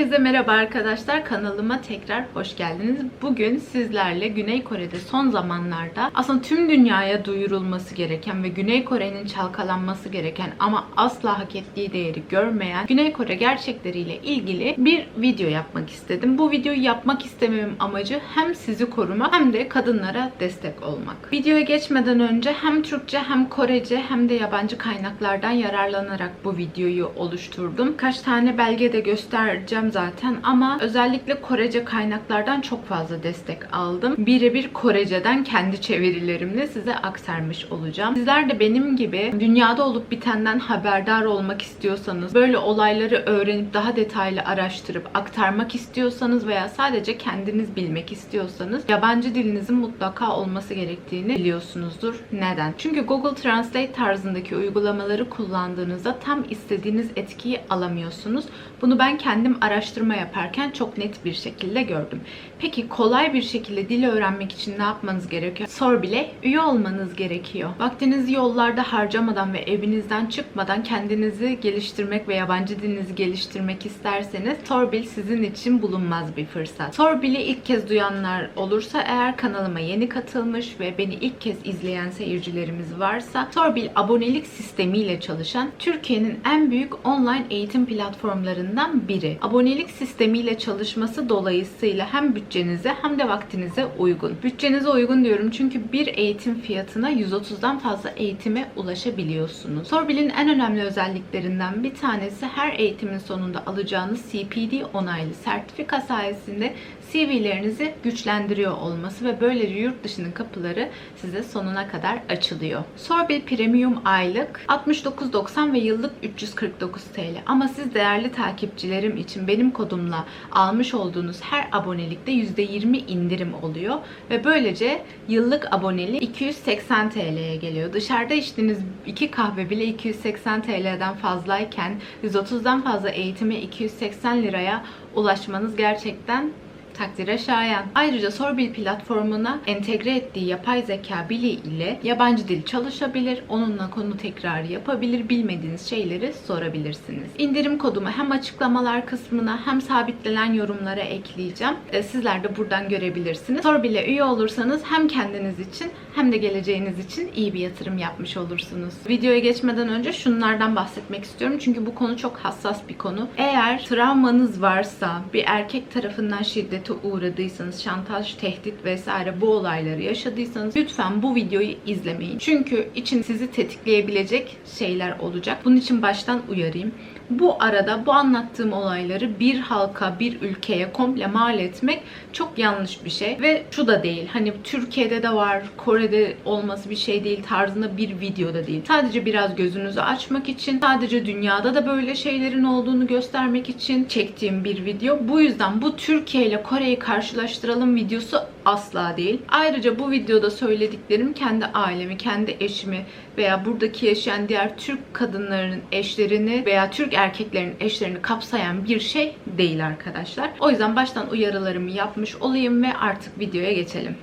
Herkese merhaba arkadaşlar. Kanalıma tekrar hoş geldiniz. Bugün sizlerle Güney Kore'de son zamanlarda aslında tüm dünyaya duyurulması gereken ve Güney Kore'nin çalkalanması gereken ama asla hak ettiği değeri görmeyen Güney Kore gerçekleriyle ilgili bir video yapmak istedim. Bu videoyu yapmak istememin amacı hem sizi koruma hem de kadınlara destek olmak. Videoya geçmeden önce hem Türkçe hem Korece hem de yabancı kaynaklardan yararlanarak bu videoyu oluşturdum. Kaç tane belge de göstereceğim zaten ama özellikle Korece kaynaklardan çok fazla destek aldım. Birebir Korece'den kendi çevirilerimle size aktarmış olacağım. Sizler de benim gibi dünyada olup bitenden haberdar olmak istiyorsanız, böyle olayları öğrenip daha detaylı araştırıp aktarmak istiyorsanız veya sadece kendiniz bilmek istiyorsanız yabancı dilinizin mutlaka olması gerektiğini biliyorsunuzdur. Neden? Çünkü Google Translate tarzındaki uygulamaları kullandığınızda tam istediğiniz etkiyi alamıyorsunuz. Bunu ben kendim araştırma yaparken çok net bir şekilde gördüm. Peki kolay bir şekilde dil öğrenmek için ne yapmanız gerekiyor? Sor bile üye olmanız gerekiyor. Vaktinizi yollarda harcamadan ve evinizden çıkmadan kendinizi geliştirmek ve yabancı dilinizi geliştirmek isterseniz Sorbil sizin için bulunmaz bir fırsat. Sorbil'i ilk kez duyanlar olursa eğer kanalıma yeni katılmış ve beni ilk kez izleyen seyircilerimiz varsa Sorbil abonelik sistemiyle çalışan Türkiye'nin en büyük online eğitim platformlarından biri. Abonelik sistemiyle çalışması dolayısıyla hem bütçenize hem de vaktinize uygun. Bütçenize uygun diyorum çünkü bir eğitim fiyatına 130'dan fazla eğitime ulaşabiliyorsunuz. Sorbil'in en önemli özelliklerinden bir tanesi her eğitimin sonunda alacağınız CPD onaylı sertifika sayesinde CV'lerinizi güçlendiriyor olması ve böylece yurt dışının kapıları size sonuna kadar açılıyor. Sorbil Premium aylık 69.90 ve yıllık 349 TL. Ama siz değerli takipçilerim için benim kodumla almış olduğunuz her abonelikte %20 indirim oluyor ve böylece yıllık aboneli 280 TL'ye geliyor. Dışarıda içtiğiniz iki kahve bile 280 TL'den fazlayken 130'dan fazla eğitime 280 liraya ulaşmanız gerçekten takdire şayan. Ayrıca Sorbil platformuna entegre ettiği yapay zeka bili ile yabancı dil çalışabilir, onunla konu tekrarı yapabilir, bilmediğiniz şeyleri sorabilirsiniz. İndirim kodumu hem açıklamalar kısmına hem sabitlenen yorumlara ekleyeceğim. E, Sizler de buradan görebilirsiniz. Sorbil'e üye olursanız hem kendiniz için hem de geleceğiniz için iyi bir yatırım yapmış olursunuz. Videoya geçmeden önce şunlardan bahsetmek istiyorum. Çünkü bu konu çok hassas bir konu. Eğer travmanız varsa, bir erkek tarafından şiddete uğradıysanız, şantaj, tehdit vesaire bu olayları yaşadıysanız lütfen bu videoyu izlemeyin. Çünkü için sizi tetikleyebilecek şeyler olacak. Bunun için baştan uyarayım. Bu arada bu anlattığım olayları bir halka, bir ülkeye komple mal etmek çok yanlış bir şey. Ve şu da değil. Hani Türkiye'de de var, Kore'de olması bir şey değil tarzında bir videoda değil. Sadece biraz gözünüzü açmak için, sadece dünyada da böyle şeylerin olduğunu göstermek için çektiğim bir video. Bu yüzden bu Türkiye ile Kore'yi karşılaştıralım videosu asla değil. Ayrıca bu videoda söylediklerim kendi ailemi, kendi eşimi veya buradaki yaşayan diğer Türk kadınlarının eşlerini veya Türk erkeklerin eşlerini kapsayan bir şey değil arkadaşlar. O yüzden baştan uyarılarımı yapmış olayım ve artık videoya geçelim.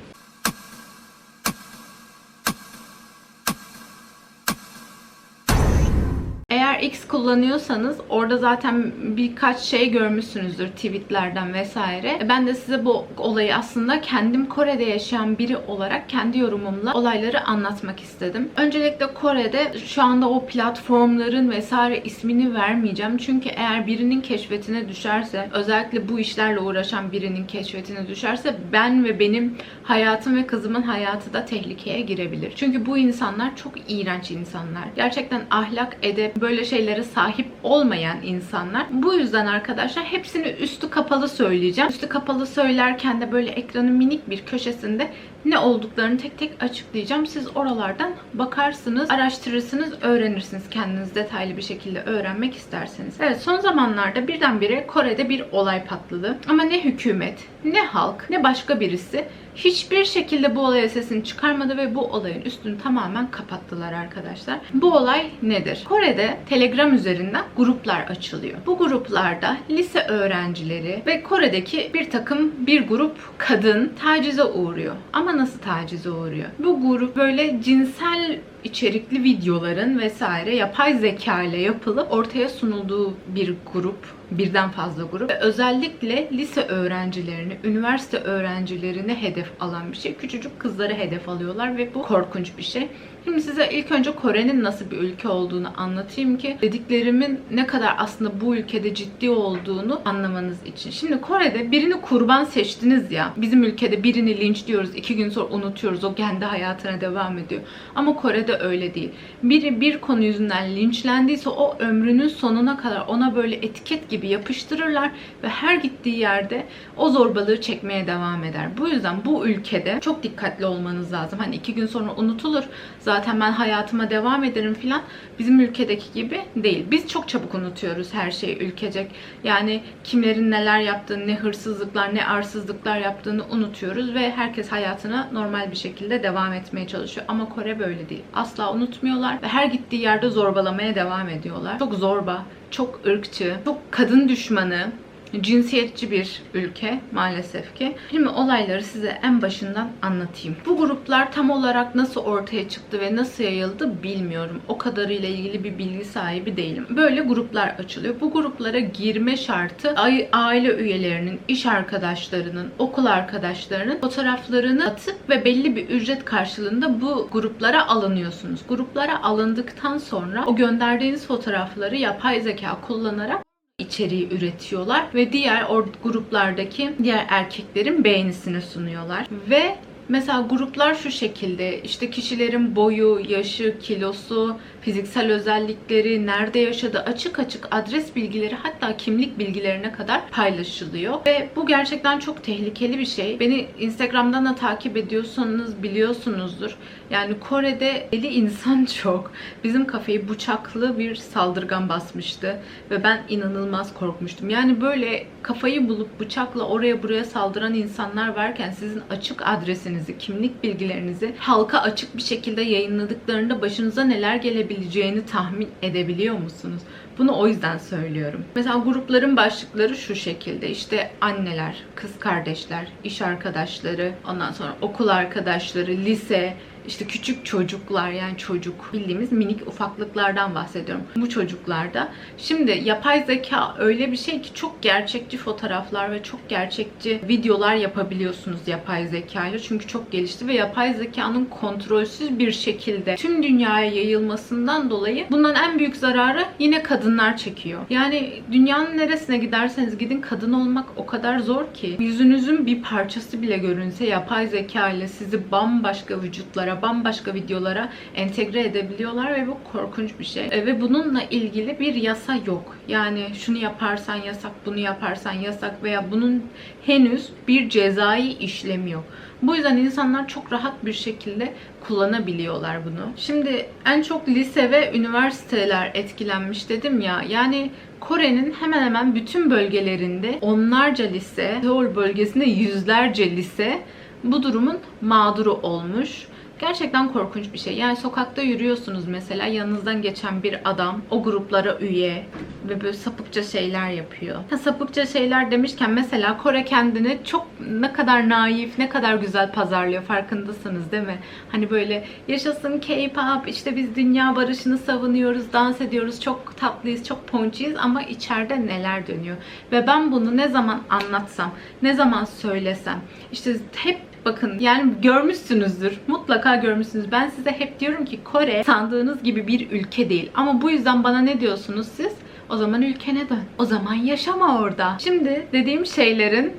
X kullanıyorsanız orada zaten birkaç şey görmüşsünüzdür tweetlerden vesaire. Ben de size bu olayı aslında kendim Kore'de yaşayan biri olarak kendi yorumumla olayları anlatmak istedim. Öncelikle Kore'de şu anda o platformların vesaire ismini vermeyeceğim. Çünkü eğer birinin keşfetine düşerse, özellikle bu işlerle uğraşan birinin keşfetine düşerse ben ve benim hayatım ve kızımın hayatı da tehlikeye girebilir. Çünkü bu insanlar çok iğrenç insanlar. Gerçekten ahlak, edep, böyle şeylere sahip olmayan insanlar. Bu yüzden arkadaşlar hepsini üstü kapalı söyleyeceğim. Üstü kapalı söylerken de böyle ekranın minik bir köşesinde ne olduklarını tek tek açıklayacağım. Siz oralardan bakarsınız, araştırırsınız, öğrenirsiniz kendiniz detaylı bir şekilde öğrenmek isterseniz. Evet son zamanlarda birdenbire Kore'de bir olay patladı. Ama ne hükümet, ne halk, ne başka birisi hiçbir şekilde bu olaya sesini çıkarmadı ve bu olayın üstünü tamamen kapattılar arkadaşlar. Bu olay nedir? Kore'de Telegram üzerinden gruplar açılıyor. Bu gruplarda lise öğrencileri ve Kore'deki bir takım bir grup kadın tacize uğruyor. Ama nasıl tacize uğruyor? Bu grup böyle cinsel içerikli videoların vesaire yapay zeka ile yapılıp ortaya sunulduğu bir grup birden fazla grup. Özellikle lise öğrencilerini, üniversite öğrencilerini hedef alan bir şey. Küçücük kızları hedef alıyorlar ve bu korkunç bir şey. Şimdi size ilk önce Kore'nin nasıl bir ülke olduğunu anlatayım ki dediklerimin ne kadar aslında bu ülkede ciddi olduğunu anlamanız için. Şimdi Kore'de birini kurban seçtiniz ya. Bizim ülkede birini linçliyoruz. iki gün sonra unutuyoruz. O kendi hayatına devam ediyor. Ama Kore'de öyle değil. Biri bir konu yüzünden linçlendiyse o ömrünün sonuna kadar ona böyle etiket gibi yapıştırırlar ve her gittiği yerde o zorbalığı çekmeye devam eder. Bu yüzden bu ülkede çok dikkatli olmanız lazım. Hani iki gün sonra unutulur. Zaten ben hayatıma devam ederim filan. Bizim ülkedeki gibi değil. Biz çok çabuk unutuyoruz her şeyi ülkecek. Yani kimlerin neler yaptığını, ne hırsızlıklar, ne arsızlıklar yaptığını unutuyoruz ve herkes hayatına normal bir şekilde devam etmeye çalışıyor. Ama Kore böyle değil. Asla unutmuyorlar ve her gittiği yerde zorbalamaya devam ediyorlar. Çok zorba, çok ırkçı, çok kadın düşmanı, cinsiyetçi bir ülke maalesef ki. Şimdi olayları size en başından anlatayım. Bu gruplar tam olarak nasıl ortaya çıktı ve nasıl yayıldı bilmiyorum. O kadarıyla ilgili bir bilgi sahibi değilim. Böyle gruplar açılıyor. Bu gruplara girme şartı aile üyelerinin, iş arkadaşlarının, okul arkadaşlarının fotoğraflarını atıp ve belli bir ücret karşılığında bu gruplara alınıyorsunuz. Gruplara alındıktan sonra o gönderdiğiniz fotoğrafları yapay zeka kullanarak içeriği üretiyorlar ve diğer o gruplardaki diğer erkeklerin beğenisini sunuyorlar ve Mesela gruplar şu şekilde işte kişilerin boyu, yaşı, kilosu, fiziksel özellikleri, nerede yaşadığı açık açık adres bilgileri hatta kimlik bilgilerine kadar paylaşılıyor. Ve bu gerçekten çok tehlikeli bir şey. Beni Instagram'dan da takip ediyorsanız biliyorsunuzdur. Yani Kore'de deli insan çok. Bizim kafeyi bıçaklı bir saldırgan basmıştı ve ben inanılmaz korkmuştum. Yani böyle kafayı bulup bıçakla oraya buraya saldıran insanlar varken sizin açık adresinizi, kimlik bilgilerinizi halka açık bir şekilde yayınladıklarında başınıza neler gelebileceğini tahmin edebiliyor musunuz? Bunu o yüzden söylüyorum. Mesela grupların başlıkları şu şekilde. İşte anneler, kız kardeşler, iş arkadaşları, ondan sonra okul arkadaşları, lise, işte küçük çocuklar yani çocuk bildiğimiz minik ufaklıklardan bahsediyorum. Bu çocuklarda. Şimdi yapay zeka öyle bir şey ki çok gerçekçi fotoğraflar ve çok gerçekçi videolar yapabiliyorsunuz yapay zeka ile. Çünkü çok gelişti ve yapay zekanın kontrolsüz bir şekilde tüm dünyaya yayılmasından dolayı bundan en büyük zararı yine kadınlar çekiyor. Yani dünyanın neresine giderseniz gidin kadın olmak o kadar zor ki yüzünüzün bir parçası bile görünse yapay zeka ile sizi bambaşka vücutlara bambaşka videolara entegre edebiliyorlar ve bu korkunç bir şey. E, ve bununla ilgili bir yasa yok. Yani şunu yaparsan yasak, bunu yaparsan yasak veya bunun henüz bir cezai işlemi yok. Bu yüzden insanlar çok rahat bir şekilde kullanabiliyorlar bunu. Şimdi en çok lise ve üniversiteler etkilenmiş dedim ya. Yani Kore'nin hemen hemen bütün bölgelerinde onlarca lise, Seoul bölgesinde yüzlerce lise bu durumun mağduru olmuş. Gerçekten korkunç bir şey. Yani sokakta yürüyorsunuz mesela yanınızdan geçen bir adam o gruplara üye ve böyle sapıkça şeyler yapıyor. Ha, sapıkça şeyler demişken mesela Kore kendini çok ne kadar naif, ne kadar güzel pazarlıyor farkındasınız değil mi? Hani böyle yaşasın K-pop, işte biz dünya barışını savunuyoruz, dans ediyoruz, çok tatlıyız, çok ponçiyiz ama içeride neler dönüyor. Ve ben bunu ne zaman anlatsam, ne zaman söylesem, işte hep Bakın yani görmüşsünüzdür. Mutlaka görmüşsünüz. Ben size hep diyorum ki Kore sandığınız gibi bir ülke değil. Ama bu yüzden bana ne diyorsunuz siz? O zaman ülkene dön. O zaman yaşama orada. Şimdi dediğim şeylerin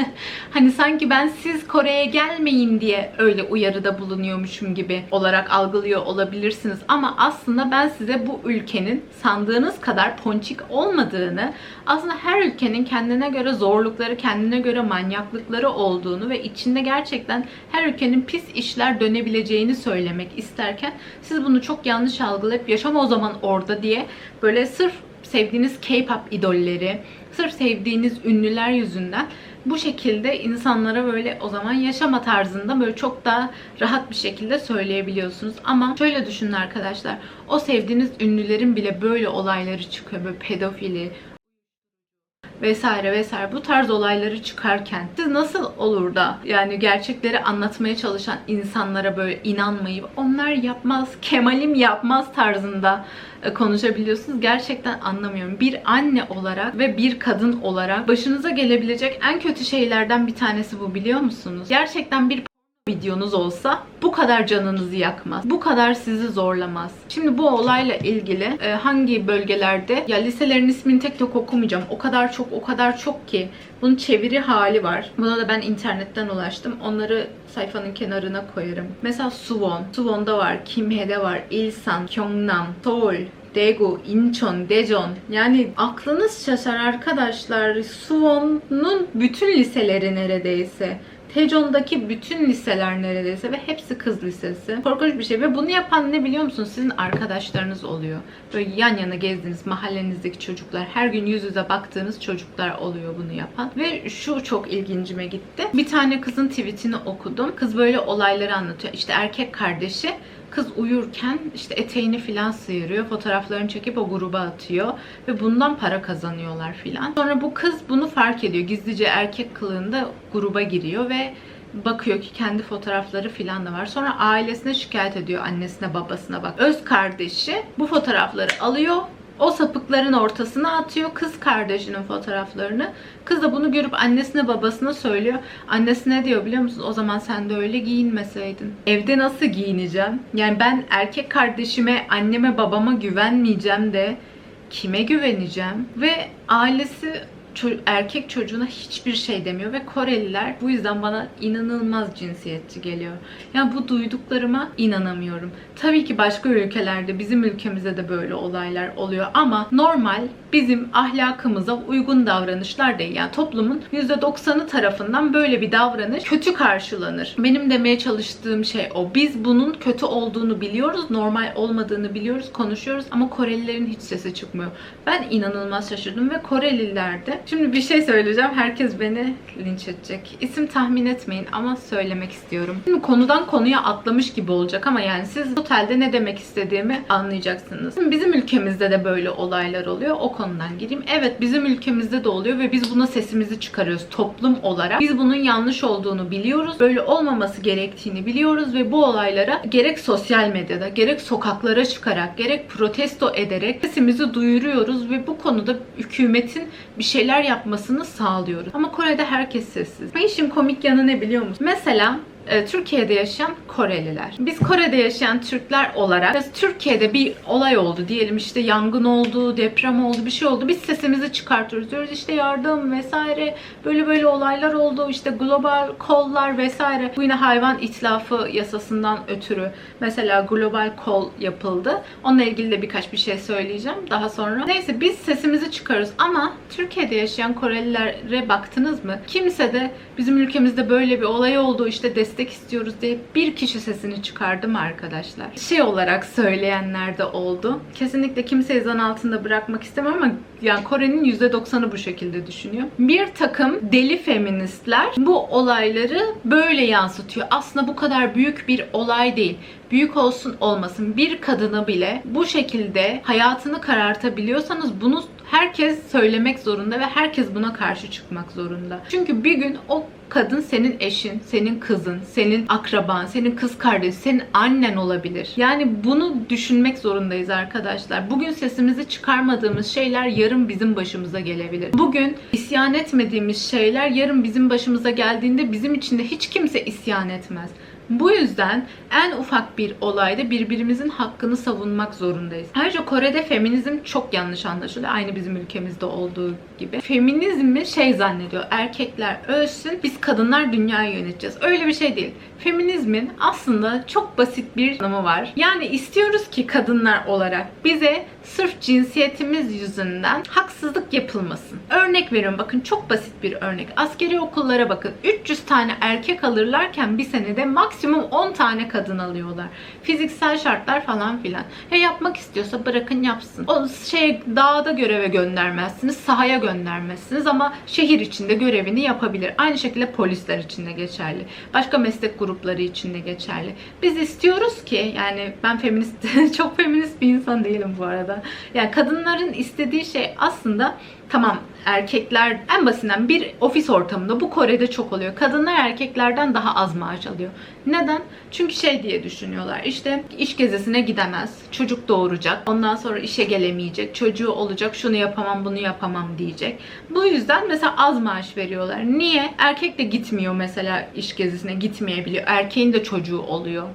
hani sanki ben siz Kore'ye gelmeyin diye öyle uyarıda bulunuyormuşum gibi olarak algılıyor olabilirsiniz. Ama aslında ben size bu ülkenin sandığınız kadar ponçik olmadığını, aslında her ülkenin kendine göre zorlukları, kendine göre manyaklıkları olduğunu ve içinde gerçekten her ülkenin pis işler dönebileceğini söylemek isterken siz bunu çok yanlış algılayıp yaşama o zaman orada diye böyle sırf sevdiğiniz K-pop idolleri, sırf sevdiğiniz ünlüler yüzünden bu şekilde insanlara böyle o zaman yaşama tarzında böyle çok daha rahat bir şekilde söyleyebiliyorsunuz. Ama şöyle düşünün arkadaşlar. O sevdiğiniz ünlülerin bile böyle olayları çıkıyor. Böyle pedofili, vesaire vesaire bu tarz olayları çıkarken siz nasıl olur da yani gerçekleri anlatmaya çalışan insanlara böyle inanmayıp onlar yapmaz, Kemal'im yapmaz tarzında e, konuşabiliyorsunuz. Gerçekten anlamıyorum. Bir anne olarak ve bir kadın olarak başınıza gelebilecek en kötü şeylerden bir tanesi bu biliyor musunuz? Gerçekten bir videonuz olsa bu kadar canınızı yakmaz. Bu kadar sizi zorlamaz. Şimdi bu olayla ilgili e, hangi bölgelerde ya liselerin ismini tek tek okumayacağım. O kadar çok o kadar çok ki bunun çeviri hali var. Buna da ben internetten ulaştım. Onları sayfanın kenarına koyarım. Mesela Suwon. Suwon'da var. Kimhe'de var. Ilsan, Gyeongnam, Seoul, Daegu, Incheon, Daejeon. Yani aklınız şaşar arkadaşlar. Suwon'un bütün liseleri neredeyse. Tejon'daki bütün liseler neredeyse ve hepsi kız lisesi. Korkunç bir şey ve bunu yapan ne biliyor musunuz? Sizin arkadaşlarınız oluyor. Böyle yan yana gezdiğiniz mahallenizdeki çocuklar, her gün yüz yüze baktığınız çocuklar oluyor bunu yapan. Ve şu çok ilgincime gitti. Bir tane kızın tweetini okudum. Kız böyle olayları anlatıyor. İşte erkek kardeşi Kız uyurken işte eteğini filan sıyırıyor. Fotoğraflarını çekip o gruba atıyor. Ve bundan para kazanıyorlar filan. Sonra bu kız bunu fark ediyor. Gizlice erkek kılığında gruba giriyor ve bakıyor ki kendi fotoğrafları filan da var. Sonra ailesine şikayet ediyor annesine babasına bak. Öz kardeşi bu fotoğrafları alıyor o sapıkların ortasına atıyor kız kardeşinin fotoğraflarını. Kız da bunu görüp annesine babasına söylüyor. Annesine diyor biliyor musun o zaman sen de öyle giyinmeseydin. Evde nasıl giyineceğim? Yani ben erkek kardeşime, anneme, babama güvenmeyeceğim de kime güveneceğim? Ve ailesi erkek çocuğuna hiçbir şey demiyor ve Koreliler bu yüzden bana inanılmaz cinsiyetçi geliyor. Yani bu duyduklarıma inanamıyorum. Tabii ki başka ülkelerde bizim ülkemizde de böyle olaylar oluyor ama normal bizim ahlakımıza uygun davranışlar değil. Yani toplumun %90'ı tarafından böyle bir davranış kötü karşılanır. Benim demeye çalıştığım şey o. Biz bunun kötü olduğunu biliyoruz, normal olmadığını biliyoruz, konuşuyoruz ama Korelilerin hiç sesi çıkmıyor. Ben inanılmaz şaşırdım ve Koreliler de Şimdi bir şey söyleyeceğim. Herkes beni linç edecek. İsim tahmin etmeyin ama söylemek istiyorum. Şimdi konudan konuya atlamış gibi olacak ama yani siz otelde ne demek istediğimi anlayacaksınız. Şimdi bizim ülkemizde de böyle olaylar oluyor. O konudan gireyim. Evet bizim ülkemizde de oluyor ve biz buna sesimizi çıkarıyoruz toplum olarak. Biz bunun yanlış olduğunu biliyoruz. Böyle olmaması gerektiğini biliyoruz ve bu olaylara gerek sosyal medyada, gerek sokaklara çıkarak, gerek protesto ederek sesimizi duyuruyoruz ve bu konuda hükümetin bir şeyler yapmasını sağlıyoruz. Ama Kore'de herkes sessiz. Ve işin komik yanı ne biliyor musun? Mesela e, Türkiye'de yaşayan Koreliler. Biz Kore'de yaşayan Türkler olarak biz Türkiye'de bir olay oldu diyelim işte yangın oldu, deprem oldu, bir şey oldu. Biz sesimizi çıkartıyoruz. Diyoruz işte yardım vesaire böyle böyle olaylar oldu. işte global kollar vesaire. Bu yine hayvan itlafı yasasından ötürü mesela global kol yapıldı. Onunla ilgili de birkaç bir şey söyleyeceğim daha sonra. Neyse biz sesimizi çıkarıyoruz ama Türkiye'de yaşayan Korelilere baktınız mı? Kimse de bizim ülkemizde böyle bir olay oldu işte destek istiyoruz diye bir kişi sesini çıkardı mı arkadaşlar? Şey olarak söyleyenler de oldu. Kesinlikle kimseyi zan altında bırakmak istemem ama yani Kore'nin %90'ı bu şekilde düşünüyor. Bir takım deli feministler bu olayları böyle yansıtıyor. Aslında bu kadar büyük bir olay değil. Büyük olsun olmasın bir kadını bile bu şekilde hayatını karartabiliyorsanız bunu herkes söylemek zorunda ve herkes buna karşı çıkmak zorunda. Çünkü bir gün o kadın senin eşin, senin kızın, senin akraban, senin kız kardeşin, senin annen olabilir. Yani bunu düşünmek zorundayız arkadaşlar. Bugün sesimizi çıkarmadığımız şeyler yarın bizim başımıza gelebilir. Bugün isyan etmediğimiz şeyler yarın bizim başımıza geldiğinde bizim için de hiç kimse isyan etmez. Bu yüzden en ufak bir olayda birbirimizin hakkını savunmak zorundayız. Ayrıca Kore'de feminizm çok yanlış anlaşılıyor. Aynı bizim ülkemizde olduğu gibi. Feminizmi şey zannediyor. Erkekler ölsün, biz kadınlar dünyayı yöneteceğiz. Öyle bir şey değil. Feminizmin aslında çok basit bir anlamı var. Yani istiyoruz ki kadınlar olarak bize sırf cinsiyetimiz yüzünden haksızlık yapılmasın. Örnek veriyorum bakın çok basit bir örnek. Askeri okullara bakın. 300 tane erkek alırlarken bir senede maksimum 10 tane kadın alıyorlar. Fiziksel şartlar falan filan. Ya yapmak istiyorsa bırakın yapsın. O şey dağda göreve göndermezsiniz, sahaya göndermezsiniz ama şehir içinde görevini yapabilir. Aynı şekilde polisler için de geçerli. Başka meslek grupları için de geçerli. Biz istiyoruz ki yani ben feminist çok feminist bir insan değilim bu arada. Yani kadınların istediği şey aslında Tamam erkekler en basitinden bir ofis ortamında bu Kore'de çok oluyor. Kadınlar erkeklerden daha az maaş alıyor. Neden? Çünkü şey diye düşünüyorlar. İşte iş gezisine gidemez. Çocuk doğuracak. Ondan sonra işe gelemeyecek. Çocuğu olacak. Şunu yapamam bunu yapamam diyecek. Bu yüzden mesela az maaş veriyorlar. Niye? Erkek de gitmiyor mesela iş gezisine gitmeyebiliyor. Erkeğin de çocuğu oluyor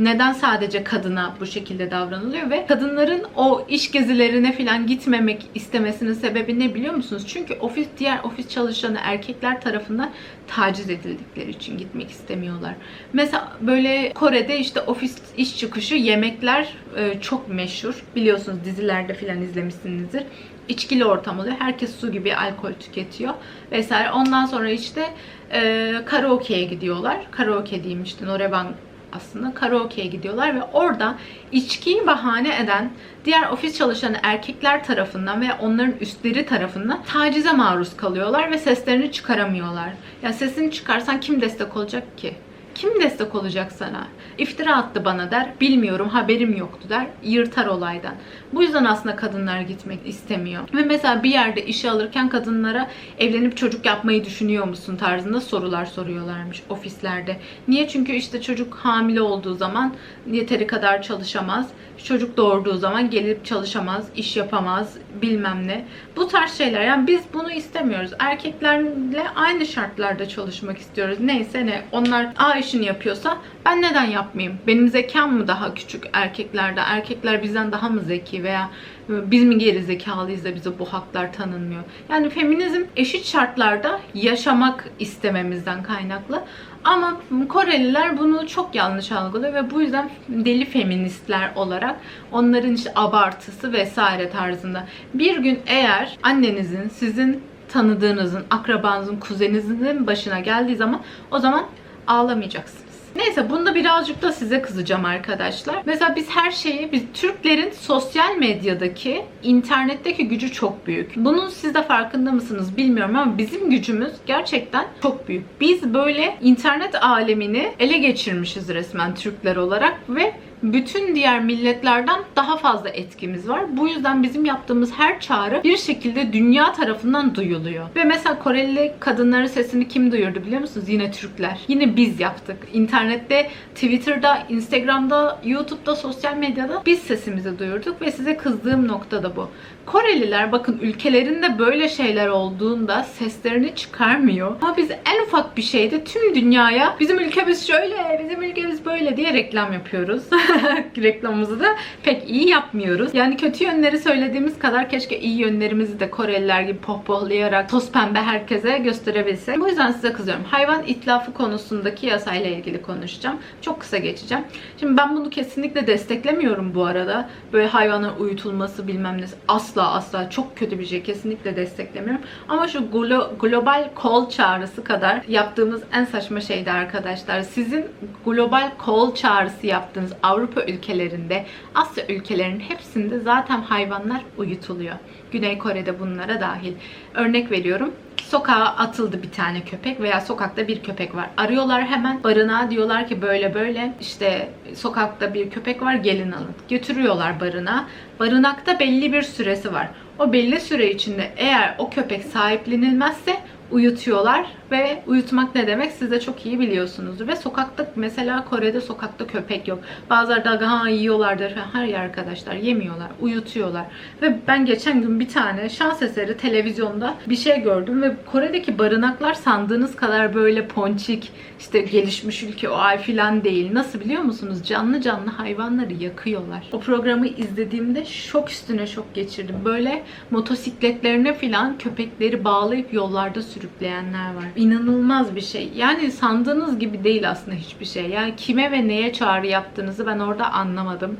neden sadece kadına bu şekilde davranılıyor ve kadınların o iş gezilerine falan gitmemek istemesinin sebebi ne biliyor musunuz? Çünkü ofis diğer ofis çalışanı erkekler tarafından taciz edildikleri için gitmek istemiyorlar. Mesela böyle Kore'de işte ofis iş çıkışı yemekler e, çok meşhur. Biliyorsunuz dizilerde falan izlemişsinizdir içkili ortam oluyor. Herkes su gibi alkol tüketiyor vesaire. Ondan sonra işte e, karaoke'ye gidiyorlar. Karaoke diyeyim işte Noreban aslında karaoke'ye gidiyorlar ve orada içkiyi bahane eden diğer ofis çalışanı erkekler tarafından ve onların üstleri tarafından tacize maruz kalıyorlar ve seslerini çıkaramıyorlar. Ya sesini çıkarsan kim destek olacak ki? Kim destek olacak sana? İftira attı bana der. Bilmiyorum haberim yoktu der. Yırtar olaydan. Bu yüzden aslında kadınlar gitmek istemiyor. Ve mesela bir yerde işe alırken kadınlara evlenip çocuk yapmayı düşünüyor musun tarzında sorular soruyorlarmış ofislerde. Niye? Çünkü işte çocuk hamile olduğu zaman yeteri kadar çalışamaz. Çocuk doğurduğu zaman gelip çalışamaz, iş yapamaz, bilmem ne. Bu tarz şeyler. Yani biz bunu istemiyoruz. Erkeklerle aynı şartlarda çalışmak istiyoruz. Neyse ne. Onlar A işini yapıyorsa ben neden yapmayayım? Benim zekam mı daha küçük erkeklerde? Erkekler bizden daha mı zeki veya biz mi geri zekalıyız da bize bu haklar tanınmıyor? Yani feminizm eşit şartlarda yaşamak istememizden kaynaklı. Ama Koreliler bunu çok yanlış algılıyor ve bu yüzden deli feministler olarak onların işte abartısı vesaire tarzında. Bir gün eğer annenizin, sizin tanıdığınızın, akrabanızın, kuzeninizin başına geldiği zaman o zaman ağlamayacaksınız. Neyse bunda birazcık da size kızacağım arkadaşlar. Mesela biz her şeyi, biz Türklerin sosyal medyadaki, internetteki gücü çok büyük. Bunun siz de farkında mısınız bilmiyorum ama bizim gücümüz gerçekten çok büyük. Biz böyle internet alemini ele geçirmişiz resmen Türkler olarak ve bütün diğer milletlerden daha fazla etkimiz var. Bu yüzden bizim yaptığımız her çağrı bir şekilde dünya tarafından duyuluyor. Ve mesela Koreli kadınların sesini kim duyurdu biliyor musunuz? Yine Türkler. Yine biz yaptık. İnternette, Twitter'da, Instagram'da, YouTube'da, sosyal medyada biz sesimizi duyurduk ve size kızdığım nokta da bu. Koreliler bakın ülkelerinde böyle şeyler olduğunda seslerini çıkarmıyor. Ama biz en ufak bir şeyde tüm dünyaya bizim ülkemiz şöyle, bizim ülkemiz böyle diye reklam yapıyoruz. Reklamımızı da pek iyi yapmıyoruz. Yani kötü yönleri söylediğimiz kadar keşke iyi yönlerimizi de Koreliler gibi pohpohlayarak toz pembe herkese gösterebilsek. Bu yüzden size kızıyorum. Hayvan itlafı konusundaki yasayla ilgili konuşacağım. Çok kısa geçeceğim. Şimdi ben bunu kesinlikle desteklemiyorum bu arada. Böyle hayvanın uyutulması bilmem ne asla asla çok kötü bir şey. Kesinlikle desteklemiyorum. Ama şu glo- global kol çağrısı kadar yaptığımız en saçma şeydi arkadaşlar. Sizin global kol çağrısı yaptığınız Avrupa ülkelerinde, Asya ülkelerinin hepsinde zaten hayvanlar uyutuluyor. Güney Kore'de bunlara dahil. Örnek veriyorum. Sokağa atıldı bir tane köpek veya sokakta bir köpek var. Arıyorlar hemen barınağa diyorlar ki böyle böyle işte sokakta bir köpek var gelin alın. Götürüyorlar barınağa. Barınakta belli bir süresi var. O belli süre içinde eğer o köpek sahiplenilmezse uyutuyorlar ve uyutmak ne demek siz de çok iyi biliyorsunuz. Ve sokakta mesela Kore'de sokakta köpek yok. Bazıları da ha yiyorlardır. Hayır arkadaşlar yemiyorlar. Uyutuyorlar. Ve ben geçen gün bir tane şans eseri televizyonda bir şey gördüm ve Kore'deki barınaklar sandığınız kadar böyle ponçik işte gelişmiş ülke o ay filan değil. Nasıl biliyor musunuz? Canlı canlı hayvanları yakıyorlar. O programı izlediğimde şok üstüne şok geçirdim. Böyle motosikletlerine filan köpekleri bağlayıp yollarda sürükleyenler var. İnanılmaz bir şey. Yani sandığınız gibi değil aslında hiçbir şey. Yani kime ve neye çağrı yaptığınızı ben orada anlamadım.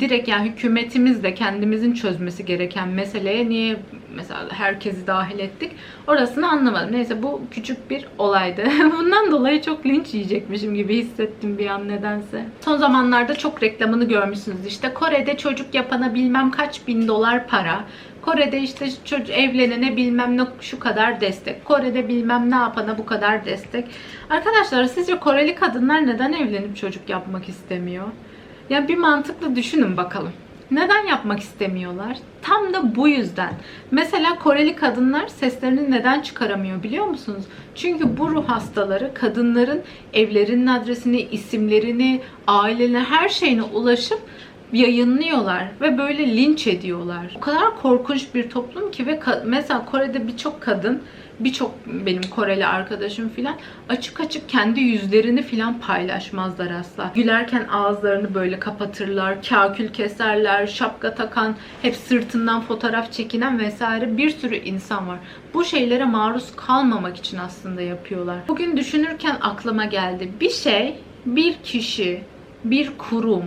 Direkt yani hükümetimiz de kendimizin çözmesi gereken meseleye niye mesela herkesi dahil ettik orasını anlamadım. Neyse bu küçük bir olaydı. Bundan dolayı çok linç yiyecekmişim gibi hissettim bir an nedense. Son zamanlarda çok reklamını görmüşsünüz işte Kore'de çocuk yapana bilmem kaç bin dolar para. Kore'de işte çocuk evlenene bilmem ne şu kadar destek. Kore'de bilmem ne yapana bu kadar destek. Arkadaşlar sizce Koreli kadınlar neden evlenip çocuk yapmak istemiyor? Yani bir mantıklı düşünün bakalım. Neden yapmak istemiyorlar? Tam da bu yüzden. Mesela Koreli kadınlar seslerini neden çıkaramıyor biliyor musunuz? Çünkü bu ruh hastaları kadınların evlerinin adresini, isimlerini, ailelerine, her şeyine ulaşıp yayınlıyorlar ve böyle linç ediyorlar. O kadar korkunç bir toplum ki ve mesela Kore'de birçok kadın birçok benim Koreli arkadaşım filan açık açık kendi yüzlerini filan paylaşmazlar asla. Gülerken ağızlarını böyle kapatırlar, kakül keserler, şapka takan, hep sırtından fotoğraf çekinen vesaire bir sürü insan var. Bu şeylere maruz kalmamak için aslında yapıyorlar. Bugün düşünürken aklıma geldi. Bir şey, bir kişi, bir kurum,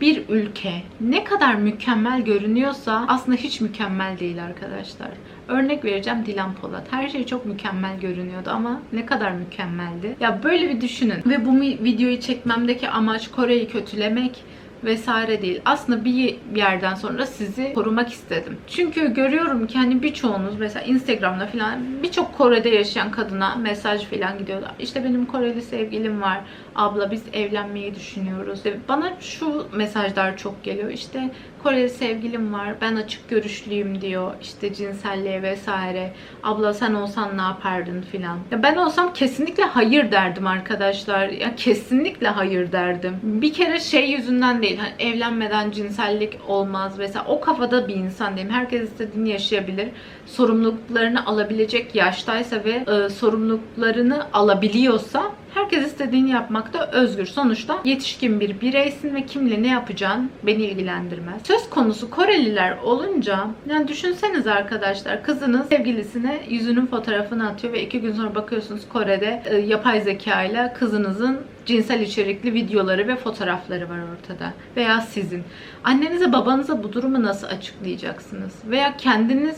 bir ülke ne kadar mükemmel görünüyorsa aslında hiç mükemmel değil arkadaşlar. Örnek vereceğim Dilan Polat. Her şey çok mükemmel görünüyordu ama ne kadar mükemmeldi. Ya böyle bir düşünün. Ve bu videoyu çekmemdeki amaç Kore'yi kötülemek vesaire değil. Aslında bir yerden sonra sizi korumak istedim. Çünkü görüyorum ki hani birçoğunuz mesela Instagram'da falan birçok Kore'de yaşayan kadına mesaj falan gidiyor. İşte benim Koreli sevgilim var. Abla biz evlenmeyi düşünüyoruz. Bana şu mesajlar çok geliyor. İşte Koreli sevgilim var. Ben açık görüşlüyüm diyor. İşte cinselliğe vesaire. Abla sen olsan ne yapardın filan. Ya ben olsam kesinlikle hayır derdim arkadaşlar. Ya kesinlikle hayır derdim. Bir kere şey yüzünden değil. Hani evlenmeden cinsellik olmaz mesela. O kafada bir insan değilim. Herkes istediğini yaşayabilir. Sorumluluklarını alabilecek yaştaysa ve e, sorumluluklarını alabiliyorsa Herkes istediğini yapmakta özgür. Sonuçta yetişkin bir bireysin ve kimle ne yapacağın beni ilgilendirmez. Söz konusu Koreliler olunca yani düşünseniz arkadaşlar kızınız sevgilisine yüzünün fotoğrafını atıyor ve iki gün sonra bakıyorsunuz Kore'de e, yapay zeka ile kızınızın cinsel içerikli videoları ve fotoğrafları var ortada. Veya sizin. Annenize babanıza bu durumu nasıl açıklayacaksınız? Veya kendiniz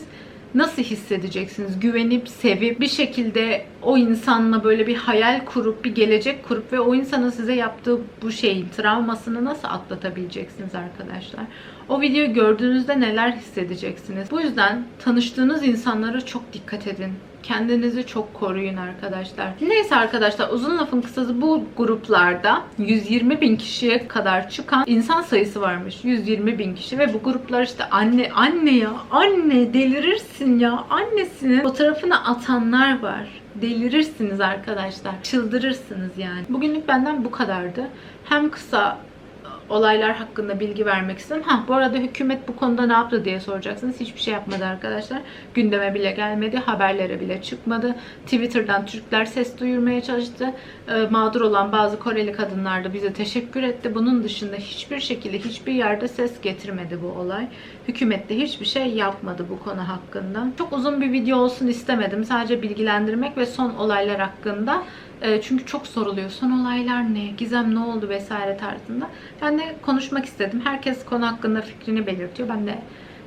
nasıl hissedeceksiniz? Güvenip, sevip bir şekilde o insanla böyle bir hayal kurup, bir gelecek kurup ve o insanın size yaptığı bu şeyin travmasını nasıl atlatabileceksiniz arkadaşlar? O videoyu gördüğünüzde neler hissedeceksiniz? Bu yüzden tanıştığınız insanlara çok dikkat edin. Kendinizi çok koruyun arkadaşlar. Neyse arkadaşlar uzun lafın kısası bu gruplarda 120 bin kişiye kadar çıkan insan sayısı varmış. 120 bin kişi ve bu gruplar işte anne anne ya anne delirirsin ya annesinin fotoğrafını atanlar var. Delirirsiniz arkadaşlar. Çıldırırsınız yani. Bugünlük benden bu kadardı. Hem kısa olaylar hakkında bilgi vermek istedim. Ha bu arada hükümet bu konuda ne yaptı diye soracaksınız. Hiçbir şey yapmadı arkadaşlar. Gündeme bile gelmedi. Haberlere bile çıkmadı. Twitter'dan Türkler ses duyurmaya çalıştı. Ee, mağdur olan bazı Koreli kadınlar da bize teşekkür etti. Bunun dışında hiçbir şekilde hiçbir yerde ses getirmedi bu olay. Hükümet de hiçbir şey yapmadı bu konu hakkında. Çok uzun bir video olsun istemedim. Sadece bilgilendirmek ve son olaylar hakkında e, çünkü çok soruluyor. Son olaylar ne? Gizem ne oldu vesaire tarzında. Ben de konuşmak istedim. Herkes konu hakkında fikrini belirtiyor. Ben de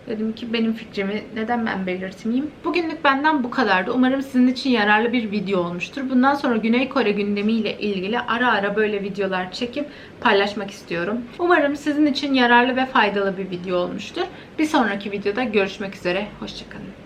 dedim ki benim fikrimi neden ben belirtmeyeyim. Bugünlük benden bu kadardı. Umarım sizin için yararlı bir video olmuştur. Bundan sonra Güney Kore gündemiyle ilgili ara ara böyle videolar çekip paylaşmak istiyorum. Umarım sizin için yararlı ve faydalı bir video olmuştur. Bir sonraki videoda görüşmek üzere. Hoşçakalın.